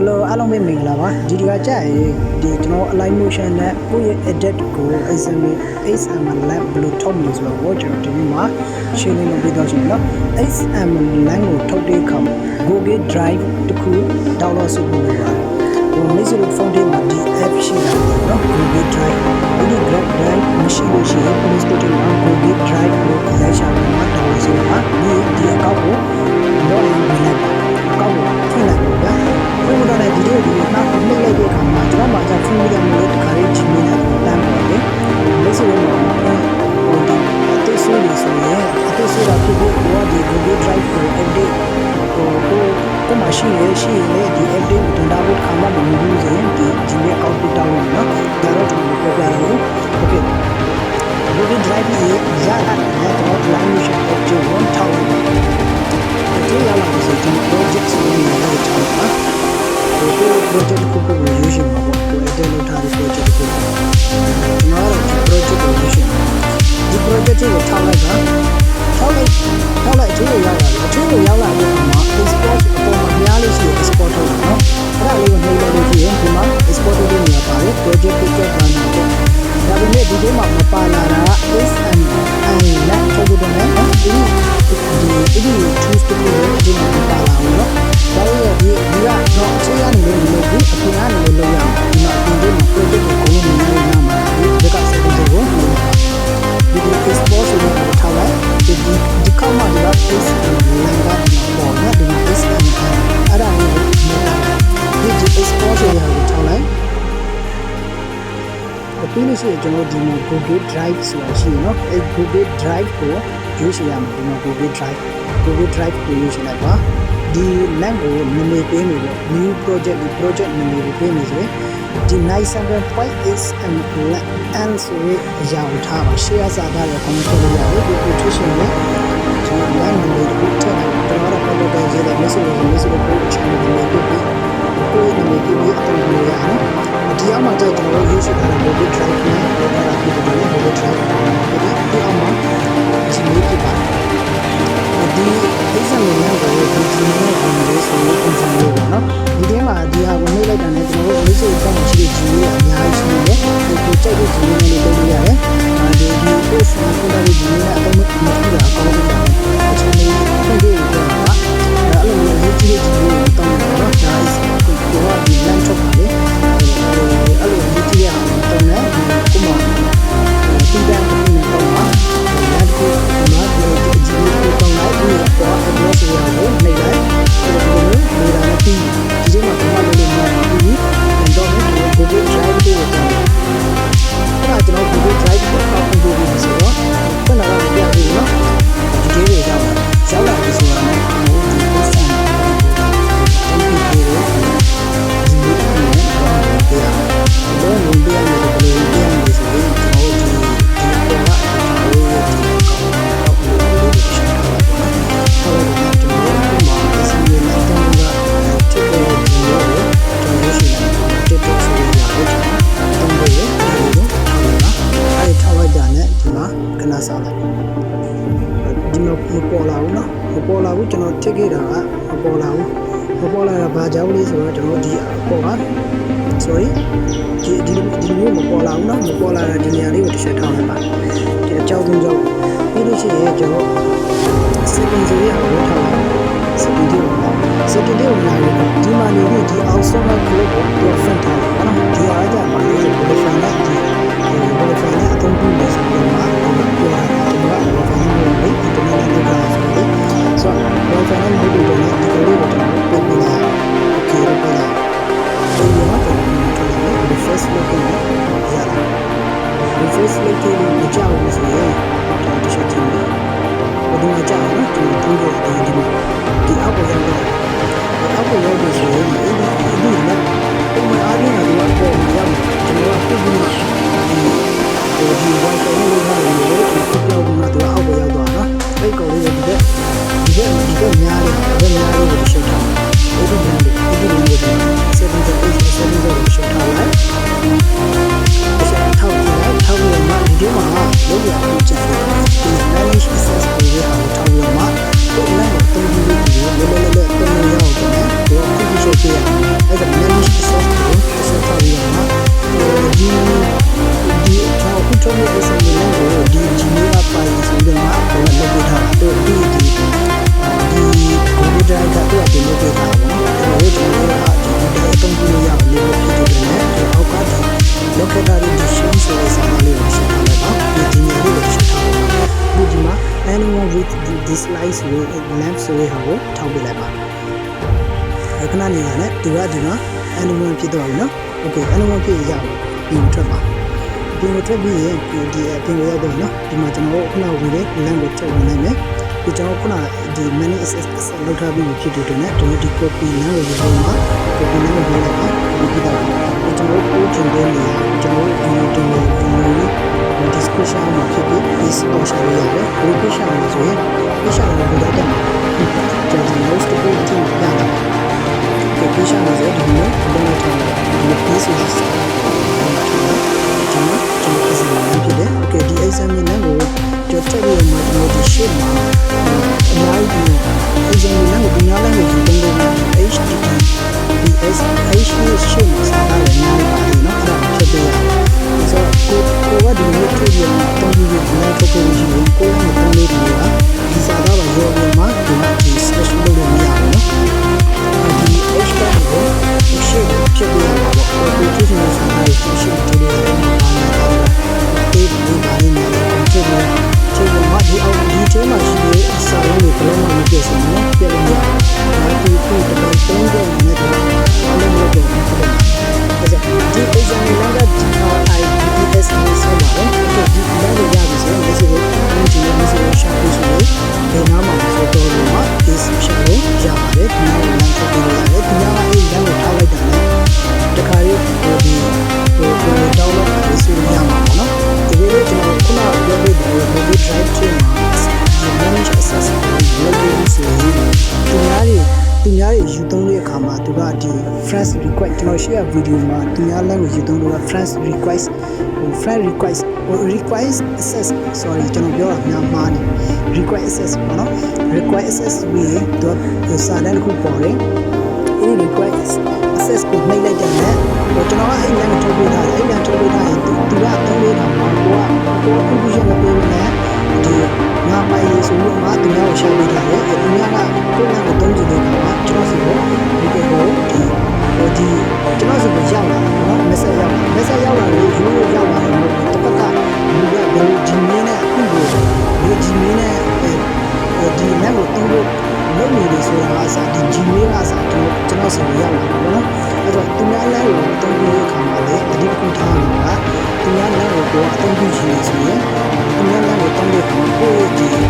Hello အားလုံးပဲမင်္ဂလာပါဒီဒီကကြာရင်ဒီကျွန်တော် align motion နဲ့ကိုယ့်ရဲ့ edit ကို XML XML lab ဘယ်လိုထုတ်မလဲဆိုတော့ကျွန်တော်ဒီနေ့မှာ share လုပ်ပေးတော့ရှင်နော် XML lab ကိုထုတ်တဲ့အခါ Google Drive တခု download လုပ်ဖို့လိုပါတယ်ဟိုမိတ်ဆွေတို့ဖုန်းထဲမှာဒီ app ရှိတာပေါ့နော် Google Drive ဒီ Google Drive မရှိလို့ရှိရင် Play Store ထဲမှာ Google Drive ကိုရရှာမှာ download လုပ်ပါဒီဒီ account ကို login လုပ်လိုက်ပါ တော့လည်းဒီလိုဒီနောက်နှိပ်လိုက်တဲ့အခါမှာကျွန်တော်မှจะဖွင့်ရမယ်တခါလေးချိန်နေတာတန်းပါလေလက်စလုံးမှာဟိုဒီအသေးဆိုးလို့ဆိုရင်အသေးဆိုးတာဖြစ်ဖို့ဟိုဒီ Google Drive ကို update ဟိုကိုကိုမရှိရရှိရဒီ update ကိုတင်တာဖို့ခါမှမလုပ်ဘူးဆိုရင်ဒီဒီရဲ့ output တောင်းလို့နော်ဒါတော့ကျွန်တော်ပြောပြရအောင် okay Google Drive ရဲ့ရတာလည်းကျွန်တော် language object ကိုထောက်လို့ဒီရလာဆိုကျွန်တော် project ဆိုရင်လည်းထောက်ပါဒီ project ကိုကိုရွေးရှင်မှာပေါ့ကို edit လုပ်ထားတဲ့ project ကိုကျွန်တော်ကတော့ project ကိုရွေးရှင်ဒီ project ကိုထောက်လိုက်တာထောက်လိုက်ထောက်လိုက်အထူးကိုရောက်လာတယ်အထူးကိုရောက်လာတဲ့အခါမှာ export အပေါ်မှာများလို့ရှိရင် export ထုတ်တယ်နော်အဲ့ဒါလေးကိုနှိပ်လိုက်လို့ရှိရင်ဒီမှာ export ထုတ်တဲ့နေရာပါတယ် project picture ဘာညာပေါ့ဒါပေမဲ့ဒီထဲမှာမပါလာတာ SN and နဲ့ထုတ်ဖို့တော့မယ်နော်ဒီဒီဒီ choose လုပ်လို့ဒီမှာ မ်းကပေါ်နော်ဒီ paste အဲ့ဒါကိုဒီဒီ export ဆိုတဲ့ကိုထားလိုက်ပြီးလို့ရှိရင်ကျွန်တော်ဒီမှာ Google Drive ဆိုတာရှိရနော်အဲ Google Drive ကိုရွေးချယ်ရမှာဒီမှာ Google Drive Google Drive ကိုရွေးချယ်လိုက်ပါ ဒီ link ကိုနာမည်ပေးနေလို့ new project ဒီ project နာမည်ကိုပေးနေဆိုရင်ဒီ97.8ဆိုတဲ့အရာကိုထားပါ share စာသားရ comment လုပ်လို့ရတယ်ဒီ nutrition နဲ့ကျွန်တော် link နာမည်ကိုထည့်တယ်ကျွန်တော်တို့ comment ရေးတဲ့ message ကို message ကို channel နာမည်ပေးပြီးကိုယ်နာမည်ပေးပြီးအတူတူရအောင်ဒီအောင်မှာကျကျွန်တော်တို့ use ထားတဲ့ Google Drive နဲ့ Google Drive ကို Google Drive ကိုဒီအောင်မှာ exam နဲ့တော့ဒီဒီနဲ့ဝင်လို့ဆိုရင် exam လို့ပေါ့နော်ဒီထဲမှာဒီဟာကိုနှိပ်လိုက်တာနဲ့ကျွန်တော်တို့ message ကောက်ရှိတဲ့ G လေးအများကြီးရှိနေတယ်ဒီကိုကြိုက်တဲ့ G လေးနဲ့လုပ်လို့ရတယ်ဒီဒီ post ကိုလည်းဒီနဲ့အတော့မထူတာကောင်းတယ်အချိန်လေးဖွင့်ပြီးတော့အဲ့လိုမျိုးရေးကြည့်တဲ့ G လေးကိုတောင်းတော့နော်ဒါ is ကိုကဒီ line ထုတ်ပါလေ ဒီမှာမပေါ်လာဘူးနော်မပေါ်လာဘူးကျွန်တော်ထိခဲ့တာကမပေါ်လာဘူးမပေါ်လာတာဘာကြောင့်လဲဆိုတော့ကျွန်တော်ဒီအပေါ်က sorry ဒီဒီဒီမျိုးမပေါ်လာဘူးနော်မပေါ်လာတဲ့ဒီနေရာလေးကိုတစ်ချက်ထောက်လိုက်ပါဒီအကြောင်းသုံးကြောင်းပြီးလို့ရှိရင်ကျွန်တော် setting ဆိုရအောင်ထောက်လိုက် setting တွေဝင်လာ setting တွေဝင်လာရင်ဒီမှာနေပြီးဒီ outside clip ကိုပြန်ဖွင့်ထားတယ်နော်ဒီအားကြပါလေဆိုတော့ file နဲ့ဒီ file နဲ့အသုံးပြုနေဆိုတော့မှာ ဆိုတော့ ဆိုတဲ့အစီအစဉ်တွေကိုဒီဂျီနီယာပိုင်းဆိုပြီးတော့ဘယ်လိုလုပ်ထားတာတော့ဒီဒီဒီကွန်ပျူတာကတော့ဒီလိုလုပ်ထားတာပေါ့နော်အဲ့တော့ဒီလိုအားဒီလိုအသုံးပြုလို့ရအောင်လို့ဖြစ်နေတယ်အဲ့အောက်ကလောက်ကတာရီဒီရှင်ဆိုတဲ့စာမလေးကိုဆက်ထားလိုက်ပါဒီဂျီနီယာလို့ဆက်ထားပါဒီဒီမှာ anyone with this lights with lamp ဆိုတဲ့ဟာကိုထောက်ပြလိုက်ပါခဏနေရနဲ့ဒီကဒီမှာ anyone ဖြစ်သွားပြီနော် okay anyone ဖြစ်ရအောင်ပြန်ထွက်ပါ ပြင်ထွက်ပြီးရင်ဒီအပြင်ရောက်တော့နော်ဒီမှာကျွန်တော်တို့ခုနကဝင်တဲ့ lamp ကိုထုတ်ဝင်နိုင်မယ်ဒီကျွန်တော်ခုနဒီ manage access လောက်ထားပြီးဖြစ်တဲ့အတွက်နဲ့ကျွန်တော်ဒီ copy lamp ကိုယူမှာ copy lamp ကိုယူလိုက်ပါဒီတော့ကျွန်တော်ကိုကျင်တဲ့နေရာကျွန်တော်ဒီဒီဒီ description မှာဖြစ်ပြီး base ပေါ်ရှာရရတယ် location မှာဆိုရင် location ကိုပြတဲ့မှာကျွန်တော် most important thing ပြတာ location မှာဆိုဒီလိုဘယ်လိုထားလဲဒီ base ကိုရှာ ကျွန်တော်ကျွန်တော် easy ဖြစ်တယ် okay ဒီ exam နဲ့ကိုကျွန်တော်တက်ပြီးမှကျွန်တော်ဒီ shape မှာအများကြီး exam နဲ့ကိုဒီနားလည်းကိုဒီတုံးတုံး HTTP BS H ယူသုံးတဲ့အခါမှာသူကဒီ friends request ကျွန်တော် share video မှာသူများ language ယူသုံးလို့ friends request ဟို friend request ဟို request access sorry ကျွန်တော်ပြောတာများမှားနေ request access ပေါ့နော် request access ပြီးရင်သူကစာတန်းတစ်ခုပေါ်တယ်အဲ့ဒီ request access ကိုနှိပ်လိုက်တဲ့နဲ့ဟိုကျွန်တော်ကအဲ့ language ထုတ်ပေးထားတယ်အဲ့ language ထုတ်ပေးထားရင်သူသူကသုံးနေတာမှာကိုကကိုက conclusion မပေးဘူးနဲ့ဒီငါပိုင်ရေးဆိုလို့ငါသူများကိုရှာပေးထားတယ်သူများကကိုယ့် language သုံးကြည့်တဲ့အခါမှာကျွန်တော်စီကိုဒီကေကိုဒီဟို ဒီကျွန်တော်စီကိုရောက်လာတယ်နော် message ရောက်လာ message ရောက်လာတယ်ရိုးရိုးရောက်လာတယ်မဟုတ်ဘူးတစ်ပတ်ကလူကဘယ်ဒီမင်းနဲ့အခုကိုဒီဒီမင်းနဲ့ဒီ language သုံးလို့လုပ်နေတယ်ဆိုတာအစားဒီ Gmail အစားကျွန်တော်ကျွန်တော်စီကိုရောက်လာတယ်နော်အဲ့တော့သူများ language ကိုသုံးပြီးအခါမှာလည်းအဒီတစ်ခုထားမှာကသူများ language ကိုအသုံးပြုချင်နေဆိုရင်သူများ language သုံးတဲ့အခါမှာကိုယ့်ဒီ